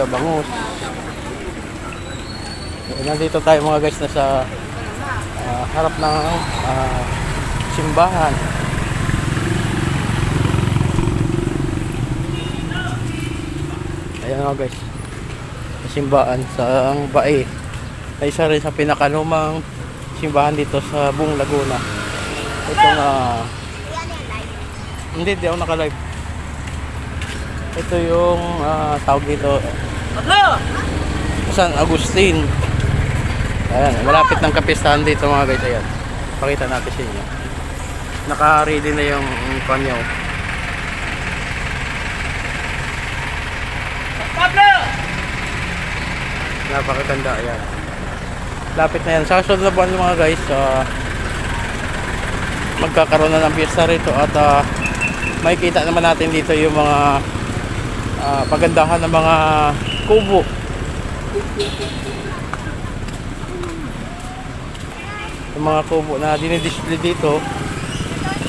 Kuya Bangus. Eh, Nandito tayo mga guys na sa ah, harap ng ah, simbahan. Ayan mga guys. Simbahan sa Bae. Ay isa rin sa pinakalumang simbahan dito sa buong Laguna. Ito na hindi, di ako naka-live. Ito yung ah, tawag dito. San Agustin. Ayan, malapit ng kapistahan dito mga guys. Ayan. Pakita natin sa inyo. Naka-ready na yung kanyo. Napakaganda. Ayan. Lapit na yan. Sa kasunod na buwan mga guys, ah, magkakaroon na ng piyesta rito at ah, makikita naman natin dito yung mga ah, pagandahan ng mga kubo yung mga kubo na dinidisplay dito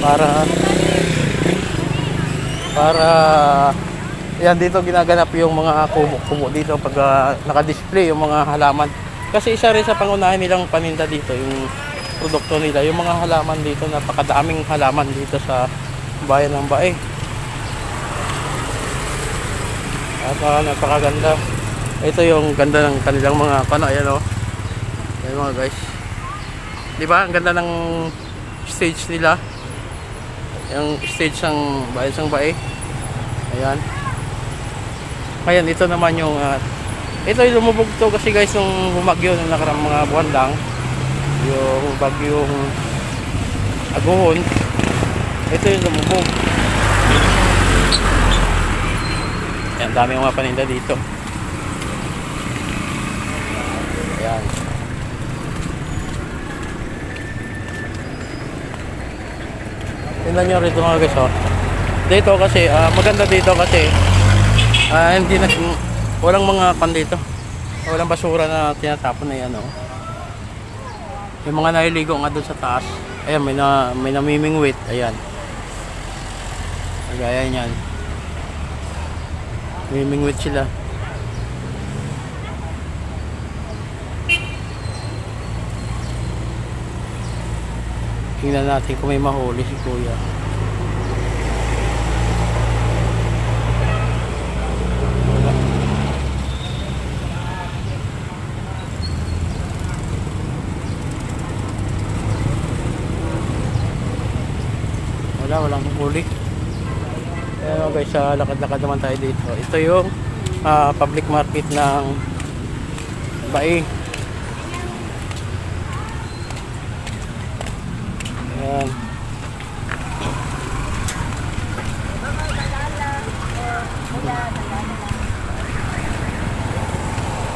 para para yan dito ginaganap yung mga kubo-kubo dito pag ah, naka-display yung mga halaman. Kasi isa rin sa pangunahin nilang paninda dito yung produkto nila yung mga halaman dito napakadaming halaman dito sa bayan ng Bae ah, napakaganda. Ito yung ganda ng kanilang mga kano ayan o ayan mga guys. Di ba? Ang ganda ng stage nila. Yung stage ng bayan ng Bae. Ayan. Ayan ito naman yung ah, ito yung lumubog to kasi guys nung bumagyo nung nakarang mga buwan lang. Yung bagyong aguhon. Ito yung lumubog Ayan, dami mga paninda dito. Ayan. Tingnan nyo rito mga guys, oh. Dito kasi, ah, maganda dito kasi, ah, hindi na, walang mga kan dito. Walang basura na tinatapon na yan, oh. Yung mga naliligo nga doon sa taas. Ayan, may, na, may namimingwit. Ayan. Kagaya niyan. Mimingwit sila. Tingnan natin kung may mahuli si Kuya. Wala. Wala, walang huli. O guys, lakad-lakad naman tayo dito. Ito yung ah, public market ng Bae. Ayan.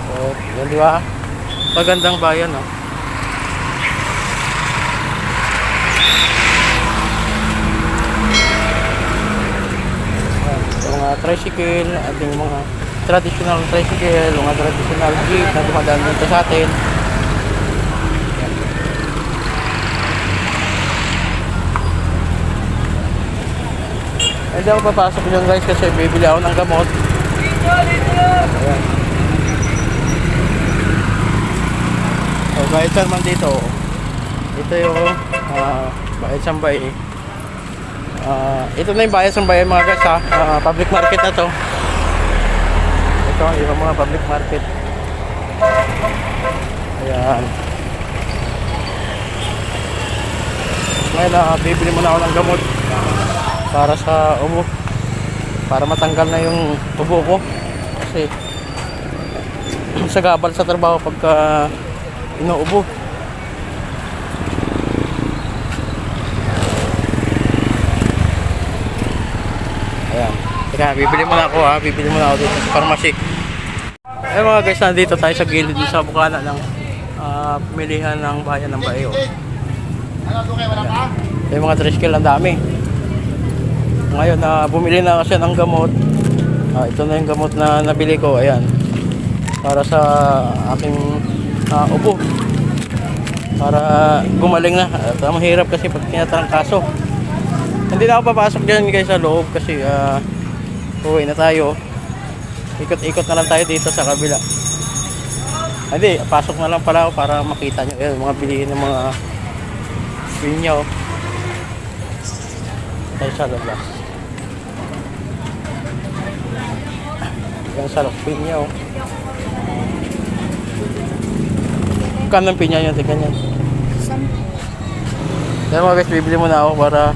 So, yan di ba? Magandang bayan, no? Ayan, yung tricycle, ating mga traditional tricycle, mga traditional jeep na dumadaan dito sa atin. Hindi ako papasok dyan guys kasi bibili ako ng gamot. Ayan. So, kahit saan dito, ito yung uh, Bayan Sambay. Ah, ito na yung Bayan Sambay mga guys ha. Ah, public market na to. Ito yung mga public market. Ayan. Ngayon, ah, bibili muna ako ng gamot para sa ubo. Para matanggal na yung ubo ko. Kasi sa gabal sa trabaho pagka inuubo. Ayan. Teka, bibili muna ako ha. Bibili muna ako dito sa pharmacy. Eh mga guys, nandito tayo sa gilid sa bukana ng ah, pamilihan ng bayan ng Bayo. Yung mga tricycle ang dami. Ngayon na bumili na kasi ng gamot. Ah, ito na yung gamot na nabili ko. Ayan. Para sa aking ah, ubo. Para gumaling na. At ah, mahirap kasi pag tinatrangkaso. Hindi na ako papasok dyan guys sa loob kasi ah, uwi na tayo. Ikot-ikot na lang tayo dito sa kabila. Hindi, pasok na lang pala ako para makita nyo. Ayan, mga bilihin ng mga pinya. oh. Tayo sa labas. Yan sa pinya. Oh. Kano ang pinya nyo? Tingnan yan. Kaya mga guys, bibili muna ako para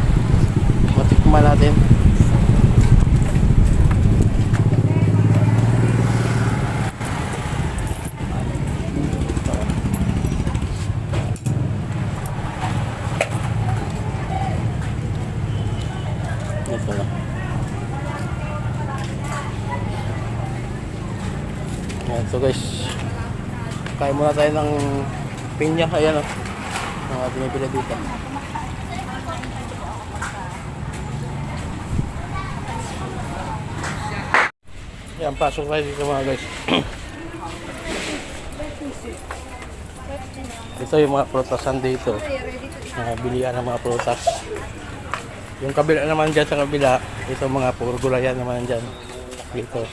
matikman natin. Ito na. Ayan, so guys, kain muna tayo ng pinya. Ayan o. Mga binibili dito. Yan, pasok tayo dito mga guys. Ito yung mga prutasan dito. Mga bilihan ng mga prutas. Yung kabila naman dyan sa kabila, ito mga puro gulayan naman dyan. Dito.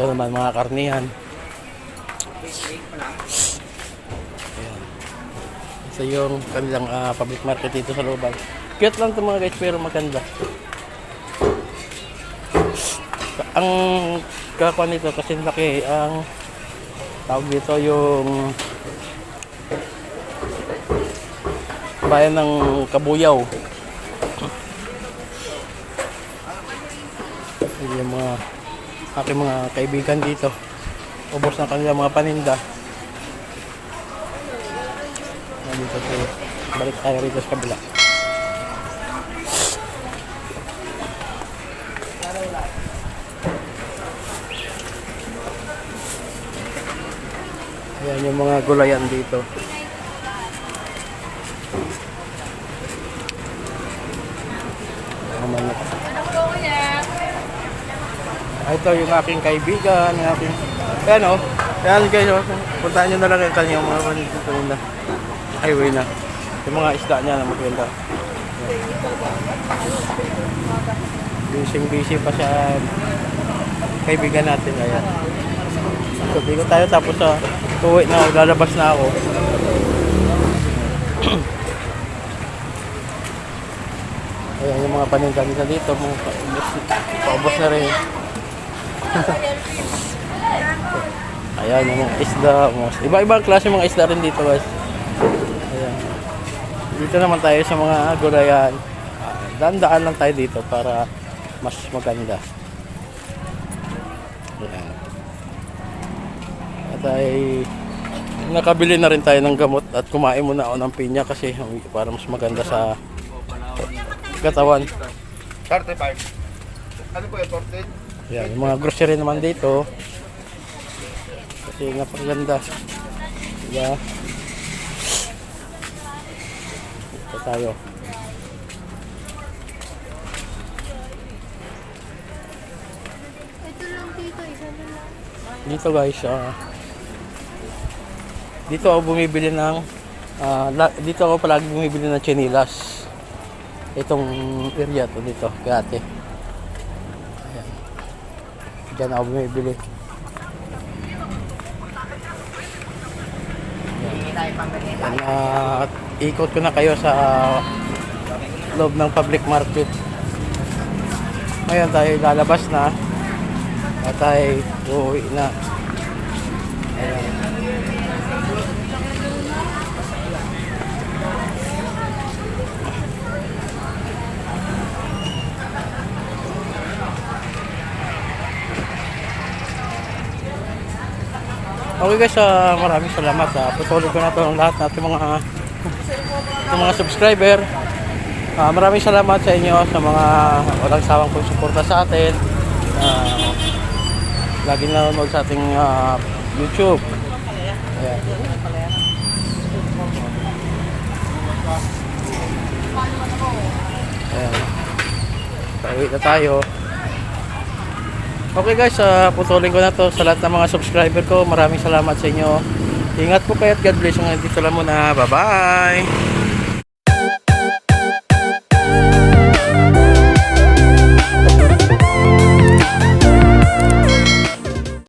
Ito naman mga karnihan. Ayan. Ito yung kanilang ah, public market dito sa looban. Cute lang ito mga guys pero maganda. Ang kakuha nito kasi laki ang tawag dito yung bayan ng Kabuyaw. Yung mga aking mga kaibigan dito. Ubos na kanila mga paninda. Nandito so, balik tayo rito sa kabila. Ayan yung mga gulayan dito. Mga manok. Ito yung aking kaibigan, yung aking... Ayan o. Ayan guys, oh. puntahan nyo na lang yung kanyang mga panito na highway na. Yung mga isda niya na maganda. Busy busy pa siya kaibigan natin. Ayan. So, bigo tayo tapos sa uwi na lalabas na ako. Ayan yung mga paninda nila dito, paubos na rin. Ayan yung mga isda, iba-ibang klase mga isda rin dito guys. Ayan. Dito naman tayo sa mga gulayan. Daan-daan lang tayo dito para mas maganda. Ayan. At ay nakabili na rin tayo ng gamot at kumain muna ako ng pinya kasi para mas maganda sa katawan. 35. Ano po yung 14? Yan, yung mga grocery naman dito. Kasi napakaganda. Diba? Ito tayo. Ito lang dito, isa lang. Dito guys, ah, dito ako bumibili ng la- dito ako palagi bumibili ng chinilas. Itong area to dito, kay ate. Ayan. Diyan ako bumibili. Ayan, ah, ikot ko na kayo sa loob ng public market. Ngayon tayo lalabas na at tayo uuwi na. Ayan. Okay guys, ah, maraming salamat. Uh, patuloy ko na ito ang lahat natin mga ng mga subscriber. Ah, maraming salamat sa inyo sa mga walang sawang suporta sa atin. Ah, lagi nanonood sa ating ah, YouTube. Ayan. Ayan. Pauwi na tayo. Okay guys, uh, putulin ko na to sa lahat ng mga subscriber ko. Maraming salamat sa inyo. Ingat po kayo at God bless. Hanggang dito lang muna. Bye-bye!